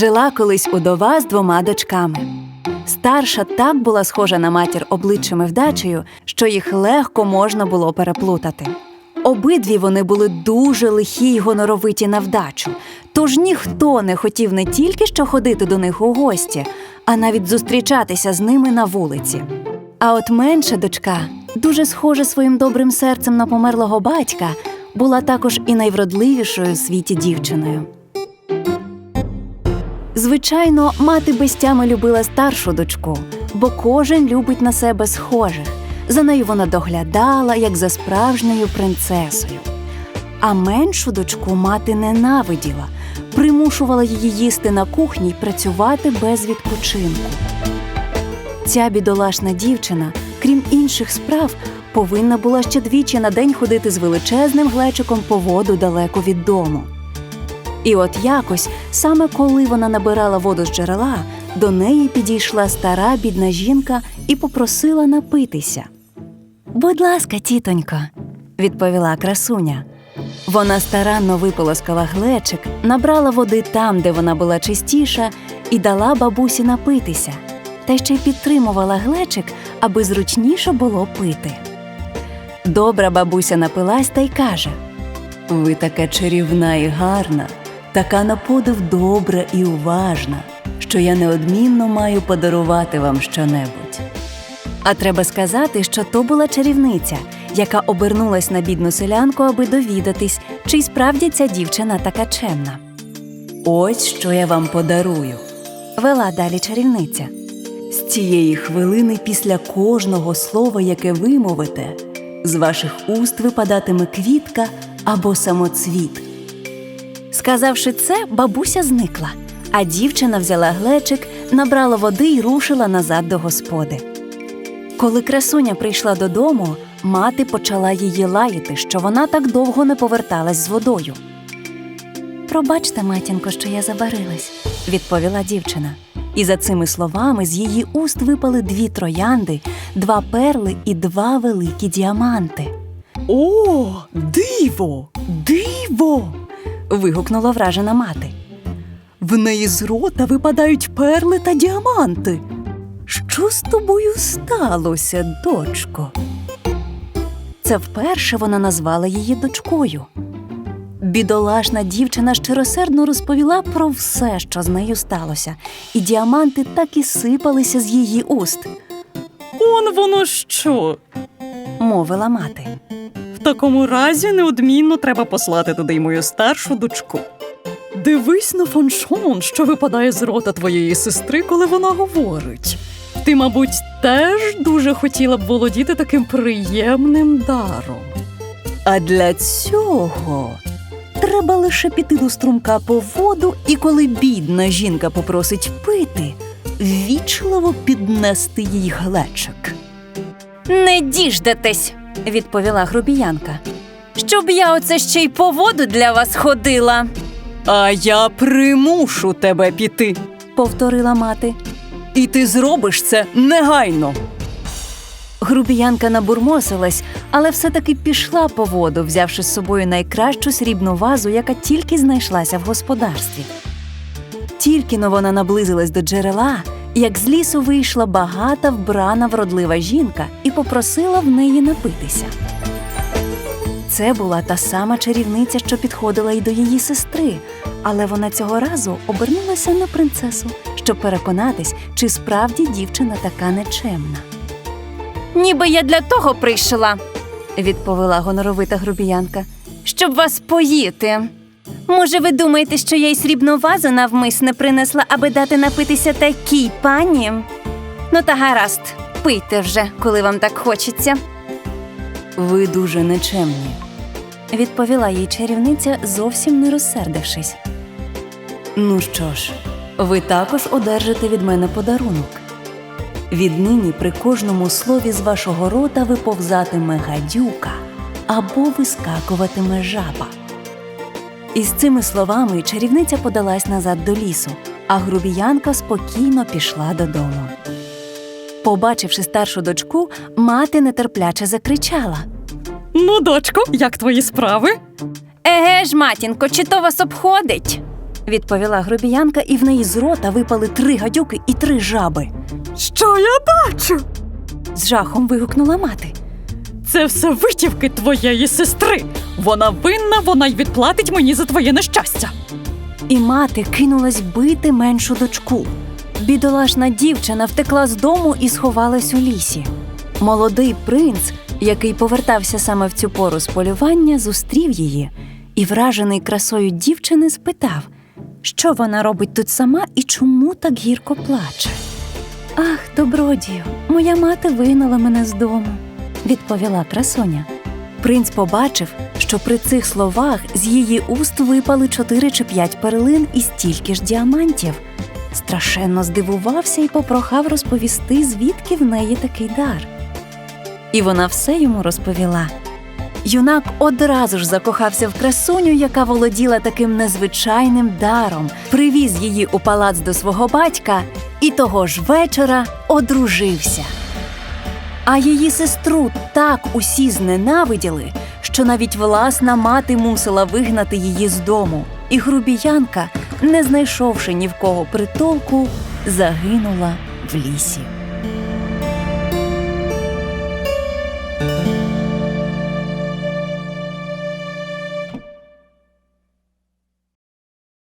Жила колись удова з двома дочками. Старша так була схожа на матір обличчям і вдачею, що їх легко можна було переплутати. Обидві вони були дуже лихі й гоноровиті на вдачу, тож ніхто не хотів не тільки що ходити до них у гості, а навіть зустрічатися з ними на вулиці. А от менша дочка, дуже схожа своїм добрим серцем на померлого батька, була також і найвродливішою у світі дівчиною. Звичайно, мати без тями любила старшу дочку, бо кожен любить на себе схожих. За нею вона доглядала, як за справжньою принцесою. А меншу дочку мати ненавиділа, примушувала її їсти на кухні й працювати без відпочинку. Ця бідолашна дівчина, крім інших справ, повинна була ще двічі на день ходити з величезним глечиком по воду далеко від дому. І от якось, саме коли вона набирала воду з джерела, до неї підійшла стара бідна жінка і попросила напитися. Будь ласка, тітонько, відповіла красуня. Вона старанно виполоскала глечик, набрала води там, де вона була чистіша, і дала бабусі напитися, та ще й підтримувала глечик, аби зручніше було пити. Добра бабуся напилась та й каже: Ви така чарівна і гарна, така на подив добра і уважна, що я неодмінно маю подарувати вам щонебудь. А треба сказати, що то була чарівниця, яка обернулась на бідну селянку, аби довідатись, чи справді ця дівчина така чемна. Ось що я вам подарую, вела далі чарівниця. З цієї хвилини після кожного слова, яке ви мовите, з ваших уст випадатиме квітка або самоцвіт. Сказавши це, бабуся зникла, а дівчина взяла глечик, набрала води й рушила назад до господи. Коли красуня прийшла додому, мати почала її лаяти, що вона так довго не поверталась з водою. Пробачте, матінко, що я забарилась, відповіла дівчина. І за цими словами з її уст випали дві троянди, два перли і два великі діаманти. О, диво, диво! Вигукнула вражена мати. В неї з рота випадають перли та діаманти. Що з тобою сталося, дочко? Це вперше вона назвала її дочкою. Бідолашна дівчина щиросердно розповіла про все, що з нею сталося, і діаманти так і сипалися з її уст, Он воно що? мовила мати. В такому разі неодмінно треба послати туди й мою старшу дочку. Дивись на фаншон, що випадає з рота твоєї сестри, коли вона говорить. Ти, мабуть, теж дуже хотіла б володіти таким приємним даром. А для цього треба лише піти до струмка по воду, і коли бідна жінка попросить пити, ввічливо піднести їй глечик. Не діждетесь, відповіла грубіянка. Щоб я оце ще й по воду для вас ходила, А я примушу тебе піти, повторила мати. і ти зробиш це негайно. Грубіянка набурмосилась, але все-таки пішла по воду, взявши з собою найкращу срібну вазу, яка тільки знайшлася в господарстві. Тільки но вона наблизилась до джерела, як з лісу вийшла багата вбрана вродлива жінка і попросила в неї напитися. Це була та сама чарівниця, що підходила й до її сестри, але вона цього разу обернулася на принцесу, щоб переконатись, чи справді дівчина така нечемна. Ніби я для того прийшла, відповіла гоноровита грубіянка, щоб вас поїти. Може, ви думаєте, що я й срібну вазу навмисне принесла, аби дати напитися такій пані? Ну та гаразд, пийте вже, коли вам так хочеться. Ви дуже нечемні, відповіла їй чарівниця, зовсім не розсердившись. Ну що ж, ви також одержите від мене подарунок. Віднині при кожному слові з вашого рота виповзатиме гадюка або вискакуватиме жаба. І з цими словами чарівниця подалась назад до лісу, а грубіянка спокійно пішла додому. Побачивши старшу дочку, мати нетерпляче закричала. Ну, дочко, як твої справи? Еге ж, матінко, чи то вас обходить? відповіла грубіянка, і в неї з рота випали три гадюки і три жаби. Що я бачу? З жахом вигукнула мати. Це все витівки твоєї сестри. Вона винна, вона й відплатить мені за твоє нещастя. І мати кинулась бити меншу дочку. Бідолашна дівчина втекла з дому і сховалась у лісі. Молодий принц, який повертався саме в цю пору з полювання, зустрів її і, вражений красою дівчини, спитав, що вона робить тут сама і чому так гірко плаче. Ах, добродію, моя мати вигнала мене з дому, відповіла красуня. Принц побачив, що при цих словах з її уст випали чотири чи п'ять перлин і стільки ж діамантів. Страшенно здивувався і попрохав розповісти, звідки в неї такий дар. І вона все йому розповіла. Юнак одразу ж закохався в красуню, яка володіла таким незвичайним даром, привіз її у палац до свого батька і того ж вечора одружився. А її сестру так усі зненавиділи, що навіть власна мати мусила вигнати її з дому, і грубіянка, не знайшовши ні в кого притулку, загинула в лісі.